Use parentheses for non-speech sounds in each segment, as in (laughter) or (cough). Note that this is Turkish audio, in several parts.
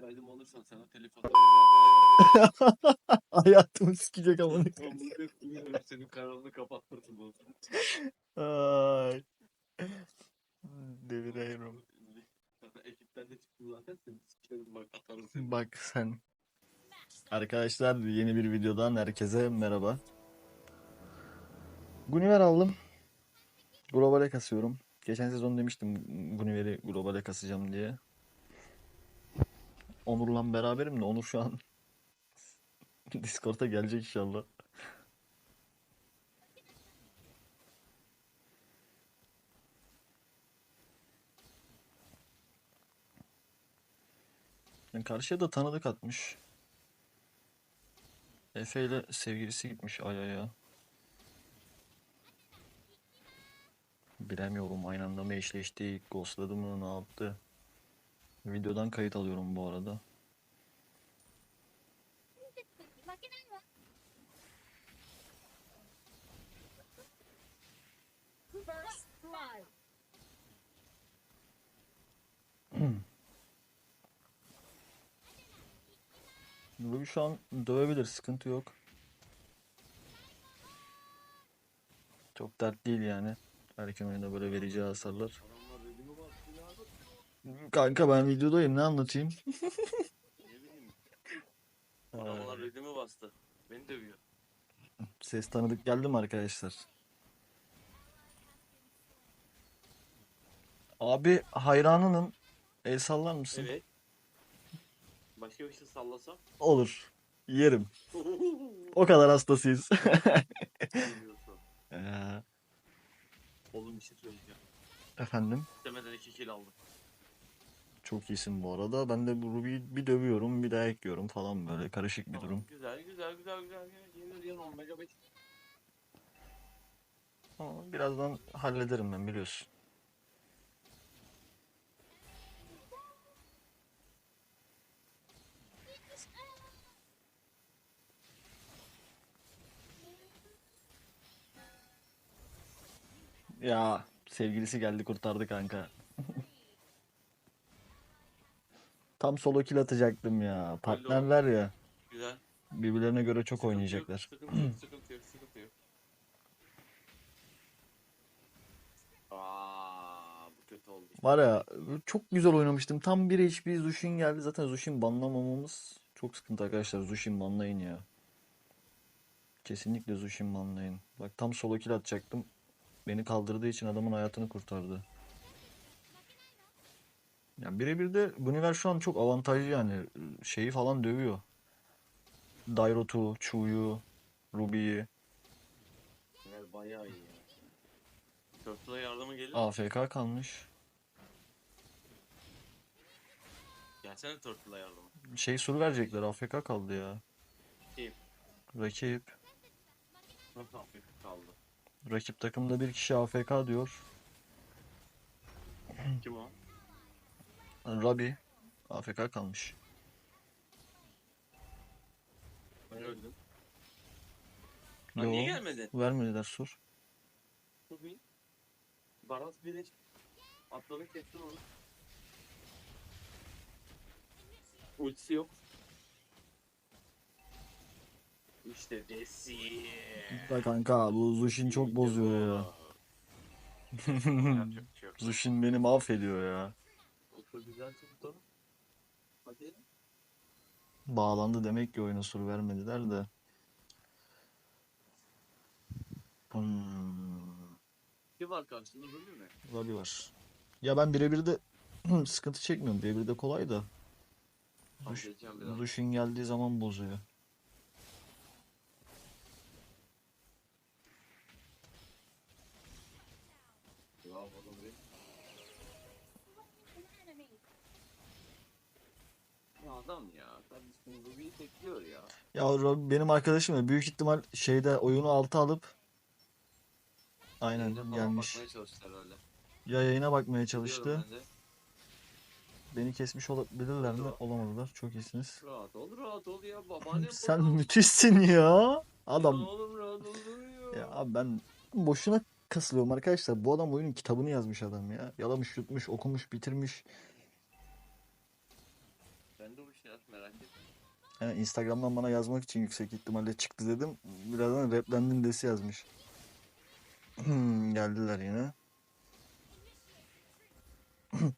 kaydım olursan sana telif (laughs) atarım. (laughs) Hayatımı sikecek amına. ya. Senin kanalını kapattırdım bu. Ay. Deviriyorum. Zaten ekipten de çıktım zaten seni sikerim bak atarım seni. Bak sen. Arkadaşlar yeni bir videodan herkese merhaba. Guniver aldım. Globale kasıyorum. Geçen sezon demiştim Guniver'i globale kasacağım diye. Onur'la beraberim de Onur şu an (laughs) Discord'a gelecek inşallah. Yani karşıya da tanıdık atmış. Efe ile sevgilisi gitmiş Aya'ya. Bilemiyorum aynı anda mı eşleşti, ghostladı mı, ne yaptı. Videodan kayıt alıyorum bu arada. (clears throat) Bu şu an dövebilir, sıkıntı yok. Çok dert değil yani. Erken oyunda böyle vereceği hasarlar. Kanka ben videodayım ne anlatayım? Ne bileyim. Adamlar redimi bastı. Beni dövüyor. Ses tanıdık geldi mi arkadaşlar? Abi hayranının el sallar mısın? Evet. Başka bir şey sallasam. Olur. Yerim. (laughs) O kadar hastasıyız. Ee, (laughs) Oğlum bir şey söyleyeceğim. efendim. İstemeden iki kill aldım. Çok iyisin bu arada. Ben de bu Ruby'yi bir dövüyorum bir dayak yiyorum falan böyle karışık bir durum. Güzel güzel güzel güzel. Yenir yan 10 megabit. Ama birazdan hallederim ben biliyorsun. Ya sevgilisi geldi kurtardı kanka. (laughs) Tam solo kill atacaktım ya. Partnerler ya. Güzel. Birbirlerine göre çok Sıkıntı yok, oynayacaklar. Sıkıntı yok, sıkıntı yok, sıkıntı yok. Aa, bu kötü oldu. Var ya çok güzel oynamıştım. Tam bir HP Zushin geldi. Zaten Zushin banlamamamız çok sıkıntı arkadaşlar. Zushin banlayın ya. Kesinlikle Zushin banlayın. Bak tam solo kill atacaktım. Beni kaldırdığı için adamın hayatını kurtardı. Ya birebir de Guinevere şu an çok avantajlı yani. Şeyi falan dövüyor. Dairot'u, Chu'yu, Ruby'yi. Yani bayağı iyi ya. Turtle'a yardıma gelir. AFK kalmış. Gelsene Turtle'a yardıma. Şey soru verecekler. AFK kaldı ya. Kim? Rakip. Nasıl hafif kaldı? Rakip takımda bir kişi AFK diyor. Kim o? Rabi AFK kalmış. Ben öldüm. Lan niye Yo, gelmedin? vermediler sor. Çok iyi. Baraz Village. Atladın kestin onu. Ultisi yok. İşte Desi. Da kanka bu Zushin çok bozuyor ya. (laughs) Zushin beni mahvediyor ya. Çok güzel tuttu. Hadi. Bağlandı demek ki oyuna sur vermediler de. Hmm, Kim var karşında böyle mi? Rabi var. Ya ben birebir de (clears throat) sıkıntı çekmiyorum. Birebir de kolay da. Biraz. Zushin geldiği zaman bozuyor. Adam ya. Kardeşim Ruby'yi tekliyor ya. Ya Rabi benim arkadaşım ya büyük ihtimal şeyde oyunu altı alıp Aynen falan gelmiş. Bakmaya çalıştı herhalde. Ya yayına bakmaya çalıştı. Beni kesmiş olabilirler mi? Olamadılar. Çok iyisiniz. Rahat ol rahat ol ya. (laughs) Babaannem Sen burada. müthişsin ya. Adam. Oğlum rahat ol ya. Ya abi ben boşuna kasılıyorum arkadaşlar. Bu adam oyunun kitabını yazmış adam ya. Yalamış, yutmuş, okumuş, bitirmiş. Yani Instagram'dan bana yazmak için yüksek ihtimalle çıktı dedim. Birazdan raplendim desi yazmış. Geldiler yine.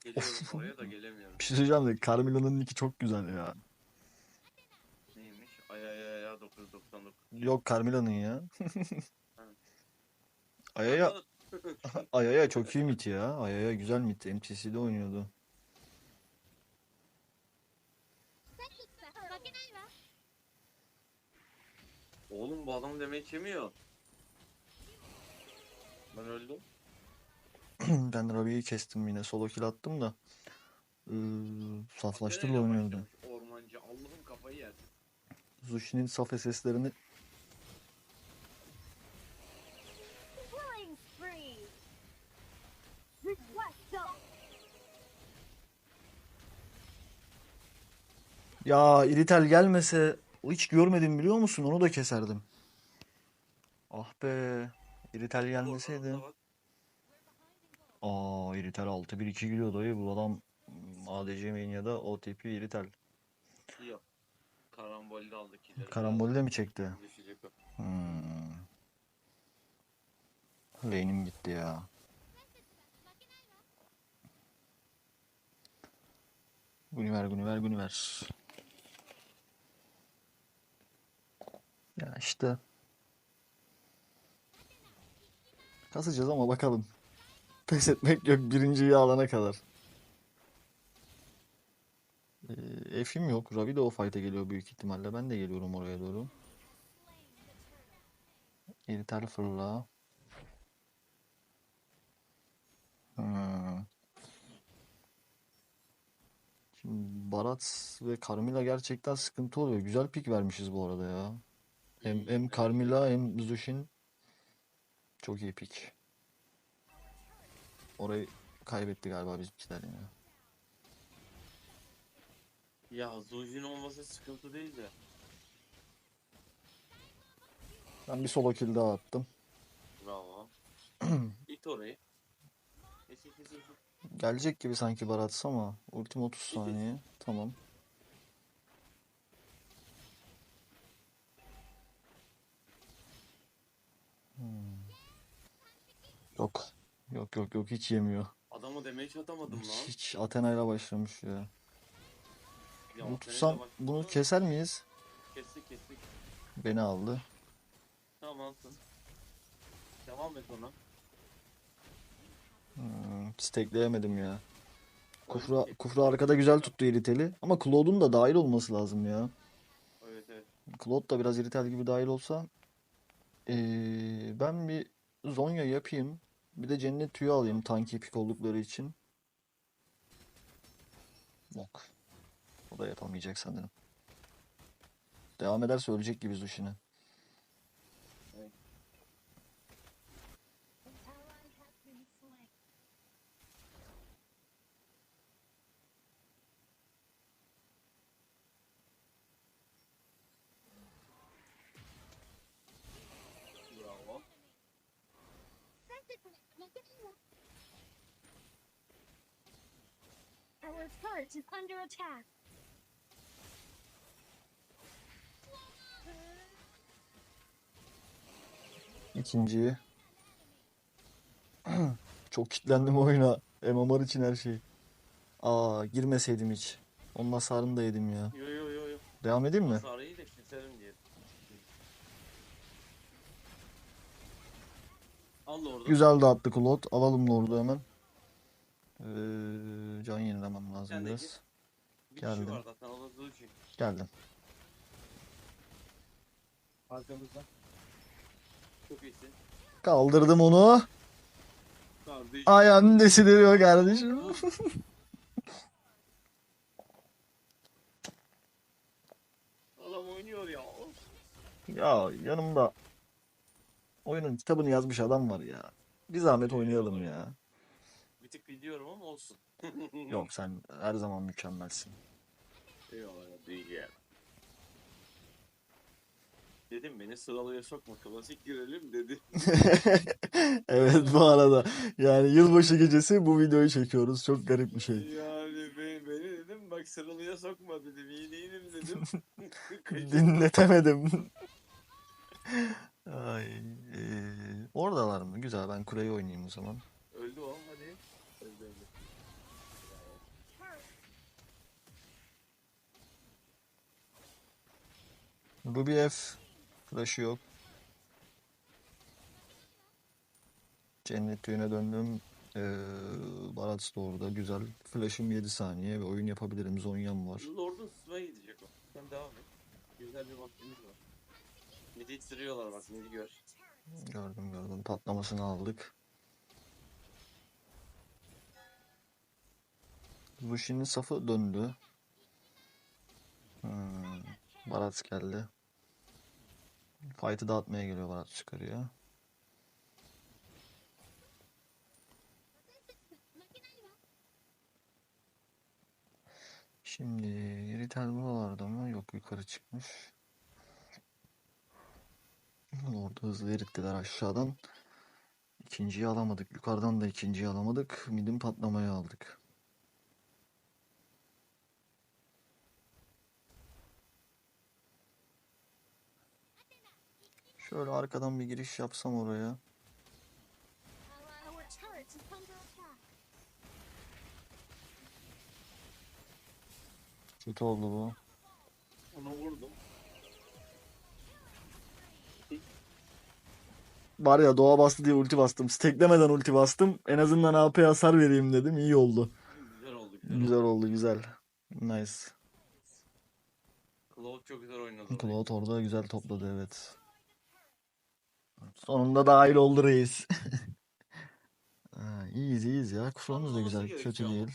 Geliyorum oraya da gelemiyorum. Bir şey söyleyeceğim de Carmelo'nun nicki çok güzel ya. Neymiş? Ay ay ay ay 999. Yok Carmelo'nun ya. (laughs) Ayaya, Ayaya (laughs) çok iyi mit ya. Ayaya güzel mit. MTC'de oynuyordu. Oğlum bu adam demek yemiyor. Ben öldüm. (clears throat) ben Robbie'yi kestim yine. Solo kill attım da. Ee, saflaştırla Nereyle oynuyordu. başlamış Ormancı Allah'ım kafayı yer. Zushi'nin saf go! Ya iritel gelmese hiç görmedim biliyor musun? Onu da keserdim. Ah be. iritel gelmeseydi. Aa iritel 6-1-2 gidiyor dayı. Bu adam ADC Mania'da OTP iritel. Yok. Karambolde aldık ileri. Karambolde mi çekti? Düşecek o. Hmm. Lane'im gitti ya. Guniver, Guniver, Guniver. Ya işte. Kasacağız ama bakalım. Pes etmek yok birinciyi alana kadar. Ee, Efim yok. Ravi de o fight'e geliyor büyük ihtimalle. Ben de geliyorum oraya doğru. İritel fırla. Şimdi Barat ve Carmilla gerçekten sıkıntı oluyor. Güzel pik vermişiz bu arada ya. Hem, hem Carmilla hem Zushin çok iyi pik. Orayı kaybetti galiba bizimkiler yine. Ya Zujin olmasa sıkıntı değil de. Ben bir solo kill daha attım. Bravo. (clears throat) İt orayı. Gelecek gibi sanki Barat ama ultim 30 saniye. Tamam. Yok. Yok yok yok hiç yemiyor. Adamı damage atamadım lan. Hiç Athena'yla başlamış ya. Ya Bunu tutsam bunu keser miyiz? Kestik kestik. Beni aldı. Tamamsın. Devam et ona. Hmm, stekleyemedim ya. Kufra, Kufra arkada güzel tuttu iriteli. Ama Claude'un da dahil olması lazım ya. Evet evet. Claude da biraz iritel gibi dahil olsa. Ee, ben bir Zonya yapayım. Bir de cennet tüyü alayım tanki pik oldukları için. Yok. O da yapamayacak sanırım. Devam ederse ölecek gibi Zushi'ne. Our turret is under attack. İkinciyi. (clears throat) Çok kitlendim oyuna. MMR için her şey. Aa girmeseydim hiç. Onun hasarını da yedim ya. Yo yo yo yo. Devam edeyim mi? Sarıyı da keserim diye. Al orada. Güzel dağıttı Claude. Alalım Lord'u hemen. Ee, can yenilemem lazım Sen de biraz. git. Bir geldim. kişi var zaten o da Zujin. Geldim. Arkamızda. Çok iyisin. Kaldırdım onu. Kardeşim. Ayağını desidiriyor kardeşim. (laughs) Adam oynuyor ya. Ya yanımda oyunun kitabını yazmış adam var ya. Bir zahmet oynayalım ya. Biliyorum ama olsun. (laughs) Yok sen her zaman mükemmelsin. Eyvallah değil ya. Dedim beni sıralıya sokma klasik girelim dedi. (laughs) Evet bu arada yani yılbaşı gecesi bu videoyu çekiyoruz. Çok garip bir şey. Yani beni, beni dedim bak sıralıya sokma dedim. İyi değilim dedim. (laughs) Dinletemedim. Ay, eee, oradalar mı? Güzel ben kuleyi oynayayım o zaman. Öldü. Ruby F. Flash'ı yok. Cennet tüyüne döndüm. Ee, Barat da orada. Güzel. Flash'ım 7 saniye ve oyun yapabilirim. Zonya'm var. Lord'un sıraya gidecek o. Sen devam et. Güzel bir vaktimiz var. Midi sırıyorlar bak midi gör. Gördüm gördüm. Patlamasını aldık. Lucian'in safı döndü. Hmm. Barat geldi. Fight'ı dağıtmaya geliyor Barat çıkarıyor. Şimdi Ritel buralarda mı? Yok yukarı çıkmış. Orada hızlı erittiler aşağıdan. İkinciyi alamadık. Yukarıdan da ikinciyi alamadık. Midin patlamaya aldık. Şöyle arkadan bir giriş yapsam oraya. Kötü oldu bu. Onu vurdum. Var ya doğa bastı diye ulti bastım. Steklemeden ulti bastım. En azından AP hasar vereyim dedim. İyi oldu. Güzel oldu güzel, Güzel oldu. güzel. Nice. Cloud çok güzel oynadı. Cloud orada güzel topladı evet. Sonunda dahil oldu reis. (laughs) Ha, iyiyiz iyiyiz ya. Kuframız da güzel. Kötü değil.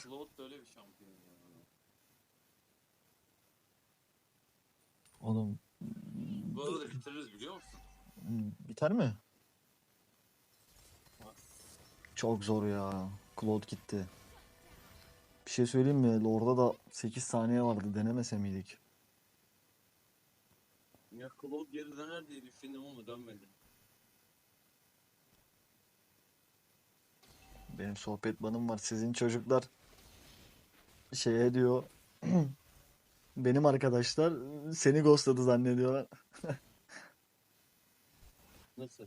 Oğlum Bu arada bitiririz biliyor musun? biter mi? Çok zor ya. Cloud gitti. Bir şey söyleyeyim mi? Orada da 8 saniye vardı. Denemese miydik? Ya Cloud geri döner diye düşündüm ama dönmedi. Benim sohbet banım var. Sizin çocuklar şeye diyor. (clears throat) Benim arkadaşlar seni ghostladı zannediyorlar. (laughs) Nasıl?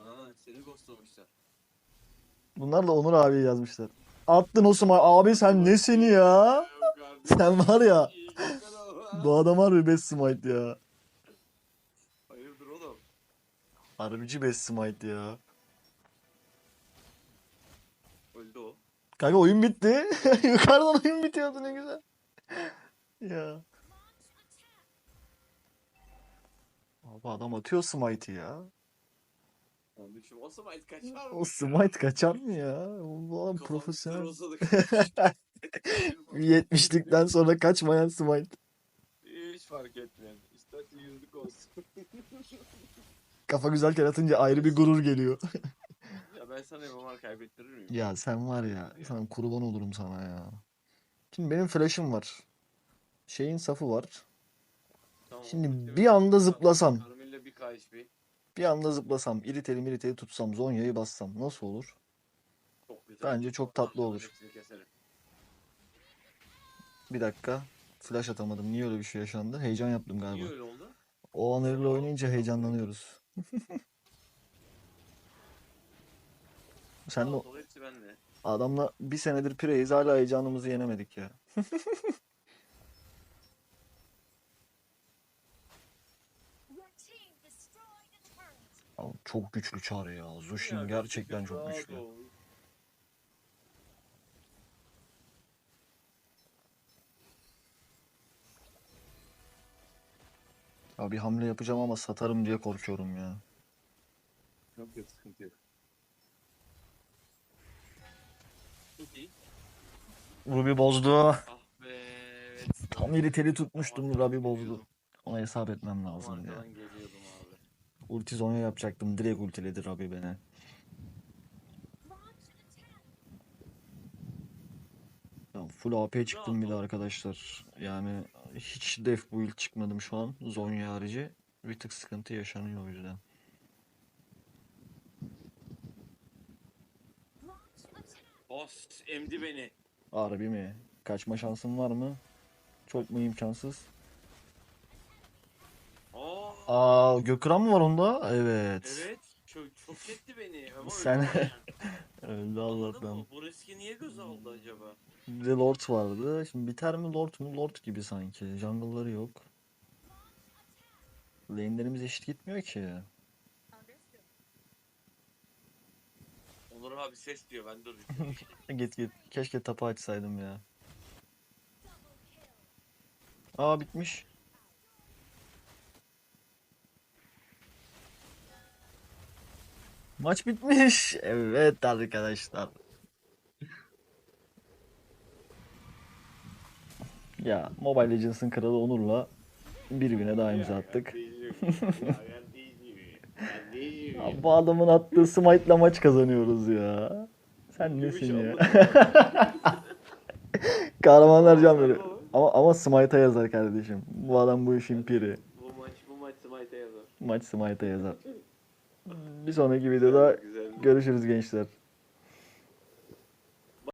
Aa seni ghostlamışlar. Bunlar da Onur abi yazmışlar. Attın Osman abi sen ne seni ya? Sen var ya. Bu adam harbi best smite ya. Hayırdır oğlum? Harbici best smite ya. Öldü o. Kanka oyun bitti. (laughs) Yukarıdan oyun bitiyordu ne güzel. Ya. Abi adam atıyor smite'i ya. Kardeşim o smite kaçar mı? O smite kaçar mı ya? Bu adam profesyonel. kırılsa da 70'likten (laughs) sonra kaçmayan smite. Hiç fark etmiyor. İsterse yüzlük olsun. (laughs) Kafa güzelken atınca ayrı bir gurur geliyor. (laughs) ya ben sana MMR kaybettirir miyim? Ya sen var ya, sen kurban olurum sana ya. Şimdi benim flash'ım var. Şeyin safı var. Tamam, Şimdi bir anda zıplasam. Bir KHP. Bir anda zıplasam, iriteli miriteli tutsam, Zonya'yı bassam nasıl olur? Çok güzel. Bence çok tatlı olur. hepsini keserim. Bir dakika. Flash atamadım. Niye öyle bir şey yaşandı? Heyecan yaptım Niye galiba. öyle oldu? O an öyle oynayınca heyecanlanıyoruz. (laughs) Sen de hepsi bende. adamla bir senedir pireyiz hala heyecanımızı yenemedik ya. Your team destroyed a turret. Abi çok güçlü çağrı ya. Zushin gerçekten çok güçlü. Ya bir hamle yapacağım ama satarım diye korkuyorum ya. Yok yok sıkıntı yok. Çok iyi. Ruby bozdu. Ah be. Evet. Tam iriteli tutmuştum Ruby bozdu. Ona hesap etmem lazım ya. Arkadan geliyordum abi. Ulti Zonya yapacaktım. Direkt ultiledi Ruby beni. Ya full AP çıktım bir de arkadaşlar. Yani hiç def build çıkmadım şu an. Zonya harici. Bir tık sıkıntı yaşanıyor o yüzden. Os emdi beni. Harbi mi? Kaçma şansın var mı? Çok mu imkansız? Aa, Aa Gökhan mı var onda? Evet. evet. Çok çok etti beni. Ama Sen- yani. Anladın Allah'tan. mı? Bu riski niye göze aldı acaba? Bir de Lord vardı. Şimdi biter mi Lord mu? Lord gibi sanki. Jungle'ları yok. Lane'lerimiz eşit gitmiyor ki. Onur abi ses diyor ben dur. (laughs) Git git. Keşke tapa açsaydım ya. Aa bitmiş. Maç bitmiş. Evet arkadaşlar. Ya Mobile Legends'ın kralı Onur'la bir güne daha imza attık. Ya, (laughs) bu adamın attığı smite'la maç kazanıyoruz ya. Sen nesin ya? (laughs) Kahramanlar can veriyor. Ama ama Smite'a yazar kardeşim. Bu adam bu işin piri. Bu maç bu maç Smite'e yazar. Maç Smite'a yazar. Bir sonraki videoda görüşürüz gençler.